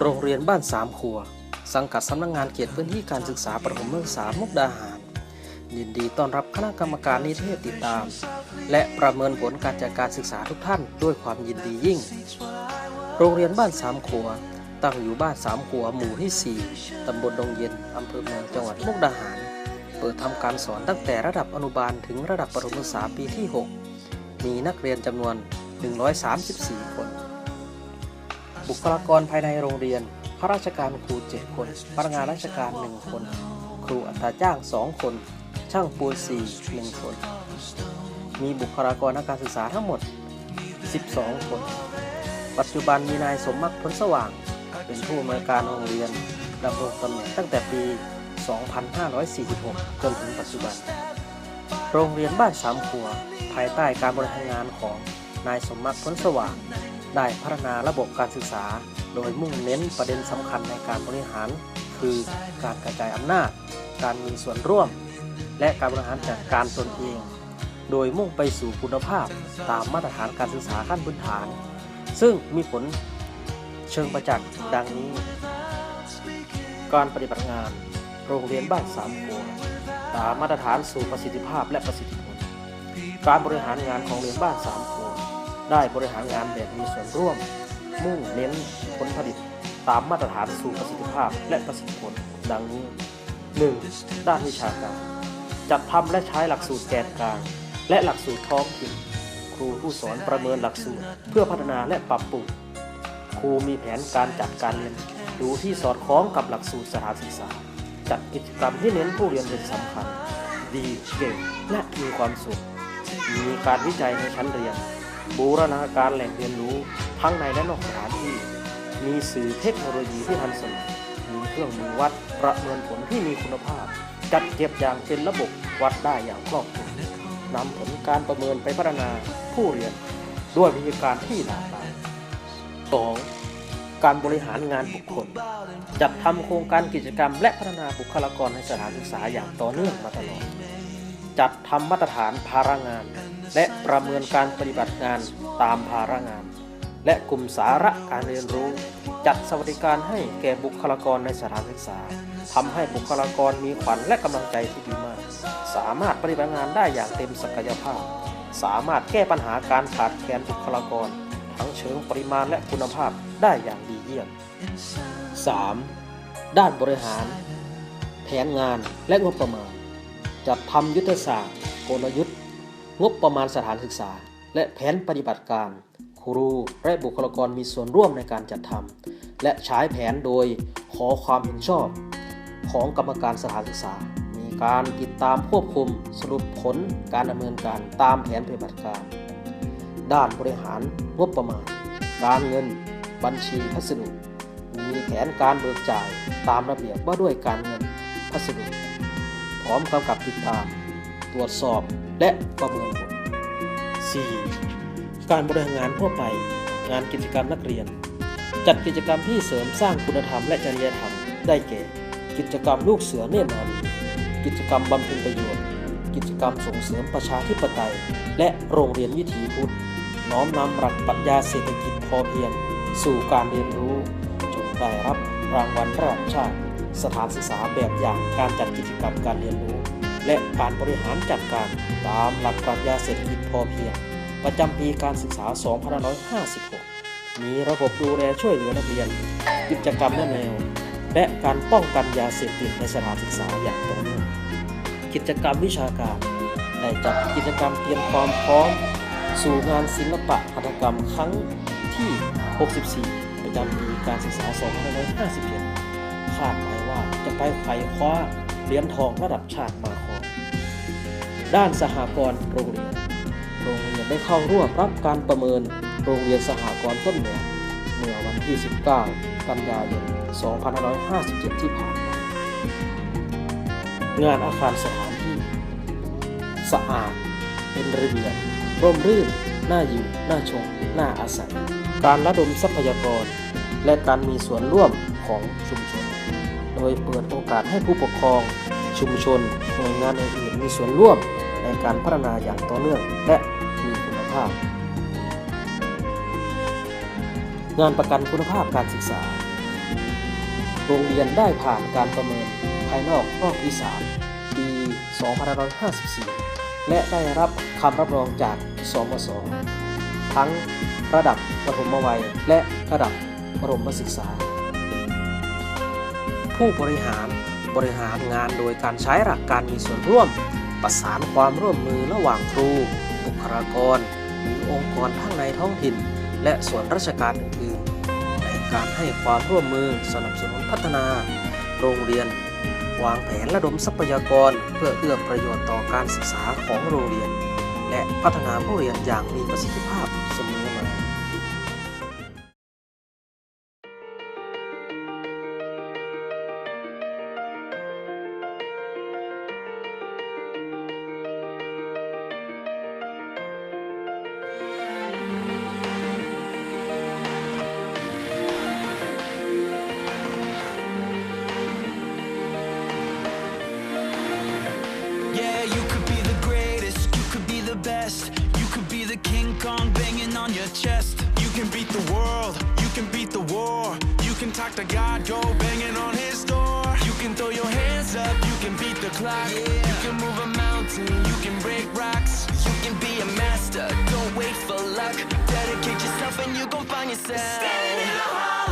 โรงเรียนบ้านสามขัว สังกัดสำนักงงานเขตพื้นที่การศึกษาประถมศึกษามุกดาหาร ยินดีต้อนรับคณะกรรมการนิเทศติดตาม และประเมินผลการจัดการศึกษาทุกท่านด้วยความยินดียิ่ง โรงเรียนบ้านสามขัว ตั้งอยู่บ้านสามขัวหมู่ที่ 4 ตำบลดงเย็น อำเภอเมืองจังหวัดมุกดาหาร เปิดทำการสอนตั้งแต่ระดับอนุบาลถึงระดับประถมศึกษาปีที่ 6 มีนักเรียนจำนวน 134 คน บุคลากรภายในโรงเรียน ข้าราชการครู7คนพนักงานราชการ 1 คน ครูอัตราจ้าง 2 คน ช่างปูน4 1 คน มีบุคลากรทางการศึกษาทั้งหมด 12 คน ปัจจุบันมีนายสมมักพ้นสว่าง เป็นผู้อำนวยการโรงเรียนดำรงตำแหน่งตั้งแต่ปี 2546 จนถึงปัจจุบัน โรงเรียนบ้านสามขัว ภายใต้การบริหารงานของนายสมมักพ้นสว่าง ได้พัฒนาระบบการศึกษา โดยมุ่งเน้นประเด็นสำคัญในการบริหาร คือการกระจายอำนาจ การมีส่วนร่วม และการบริหารจัดการตนเอง โดยมุ่งไปสู่คุณภาพตามมาตรฐานการศึกษาขั้นพื้นฐาน ซึ่งมีผลเชิงประจักษ์ดังนี้ การปฏิบัติงาน โรงเรียนบ้านสามขัวตามมาตรฐานสู่ประสิทธิภาพและประสิทธิผล การบริหารงานของโรงเรียนบ้านสามขัว ได้บริหารงานแบบมีส่วนร่วม มุ่งเน้นผลผลิตตามมาตรฐานสู่ประสิทธิภาพและประสิทธิผล ดังนี้ 1. ด้านวิชาการ จัดทำและใช้หลักสูตรแกนกลาง และหลักสูตรท้องถิ่นครูผู้สอนประเมินหลักสูตร เพื่อพัฒนาและปรับปรุงครูมีแผนการจัดการเรียนรู้ที่สอดคล้องกับหลักสูตรสถานศึกษา จัดกิจกรรมที่เน้นผู้เรียนเป็นสำคัญ ดีเก่งและมีความสุข มีการวิจัยในชั้นเรียน บูรณาการแหล่งเรียนรู้ทั้งในและนอกสถานที่ มีสื่อเทคโนโลยีที่ทันสมัย มีเครื่องมือวัดประเมินผลที่มีคุณภาพ จัดเก็บอย่างเป็นระบบวัดได้อย่างครอบคลุมนำผลการประเมินไปพัฒนาผู้เรียนด้วยวิธีการที่หลากหลาย 2. การบริหารงานบุคคล จัดทำโครงการกิจกรรมและพัฒนาบุคลากรในสถานศึกษาอย่างต่อเนื่องมาตลอด จัดทำมาตรฐานภาระงาน และประเมินการปฏิบัติงานตามภาระงาน และกลุ่มสาระการเรียนรู้ จัดสวัสดิการให้แก่บุคลากรในสถานศึกษาทำให้บุคลากรมีขวัญและกำลังใจที่ดีมาก สามารถปฏิบัติงานได้อย่างเต็มศักยภาพ สามารถแก้ปัญหาการขาดแคลนบุคลากร ทั้งเชิงปริมาณและคุณภาพได้อย่างดีเยี่ยม 3. ด้านบริหาร แผนงานและงบประมาณ จัดทำยุทธศาสตร์ กลยุทธ์ งบประมาณสถานศึกษา และแผนปฏิบัติการ ครูและบุคลากรมีส่วนร่วมในการจัดทำและใช้แผนโดยขอความเห็นชอบ ของกรรมการสถานศึกษา มีการติดตามควบคุมสรุปผลการดำเนินการตามแผนปฏิบัติการ ด้านบริหารงบประมาณ การเงิน บัญชีพัสดุมีแผนการเบิกจ่ายตามระเบียบว่าด้วยการเงินพัสดุ พร้อมกำกับติดตาม ตรวจสอบและประเมินผล 4. การบริหารงานทั่วไป งานกิจกรรมนักเรียน จัดกิจกรรมที่เสริมสร้างคุณธรรมและจริยธรรม ได้แก่ กิจกรรมลูกเสือเนตรนารีกิจกรรมบำเพ็ญประโยชน์ กิจกรรมส่งเสริมประชาธิปไตย และโรงเรียนวิถีพุทธ น้อมนำหลักปรัชญาเศรษฐกิจพอเพียง สู่การเรียนรู้ จนได้รับรางวัลระดับชาติ สถานศึกษาแบบอย่างการจัดกิจกรรมการเรียนรู้ และการบริหารจัดการตามหลักปรัชญาเศรษฐกิจพอเพียง ประจำปีการศึกษา 2556 มีระบบดูแลช่วยเหลือนักเรียน กิจกรรมแนะแนว และการป้องกันยาเสพติดในสถานศึกษาอย่างต่อเนื่องกิจกรรมวิชาการได้จัดกิจกรรมเตรียมความพร้อม สู่งานศิลปะหัตถกรรมครั้งที่ 64 ประจำปีการศึกษา 2557คาดหมาย ว่าจะไปไขคว้าเหรียญทองระดับชาติมาครองด้านสหกรณ์โรงเรียน โรงเรียนได้เข้าร่วมรับการประเมินโรงเรียนสหกรณ์ต้นแบบเมื่อวันที่ 19 กันยายน 2557 ที่ผ่านมางานอาคารสถานที่ สะอาด เป็นระเบียบร่มรื่น น่าอยู่น่าชมน่าอาศัย การระดมทรัพยากร และการมีส่วนร่วมของชุมชน โดยเปิดโอกาสให้ผู้ปกครอง ชุมชนหน่วยงานอื่นๆมีส่วนร่วมในการพัฒนาอย่างต่อเนื่องและมีคุณภาพ งานประกันคุณภาพการศึกษา โรงเรียนได้ผ่านการประเมินภายนอกรอบที่3ปี 2554 และได้รับคำรับรองจากสมศทั้งระดับประถมวัยและระดับประถมศึกษา ผู้บริหารบริหารงานโดยการใช้หลักการมีส่วนร่วม ประสานความร่วมมือระหว่างครู บุคลากร หรือองค์กรทั้งในท้องถิ่น และส่วนราชการอื่นๆ ในการให้ความร่วมมือสนับสนุนพัฒนา โรงเรียน วางแผนระดมทรัพยากร เพื่อเอื้อประโยชน์ต่อการศึกษาของโรงเรียน และพัฒนาผู้เรียนอย่างมีประสิทธิภาพเสมอมา To God, go banging on his door. You can throw your hands up, you can beat the clock. You can move a mountain, you can break rocks. You can be a master, don't wait for luck. Dedicate yourself and you gon' find yourself. Standing in the hall.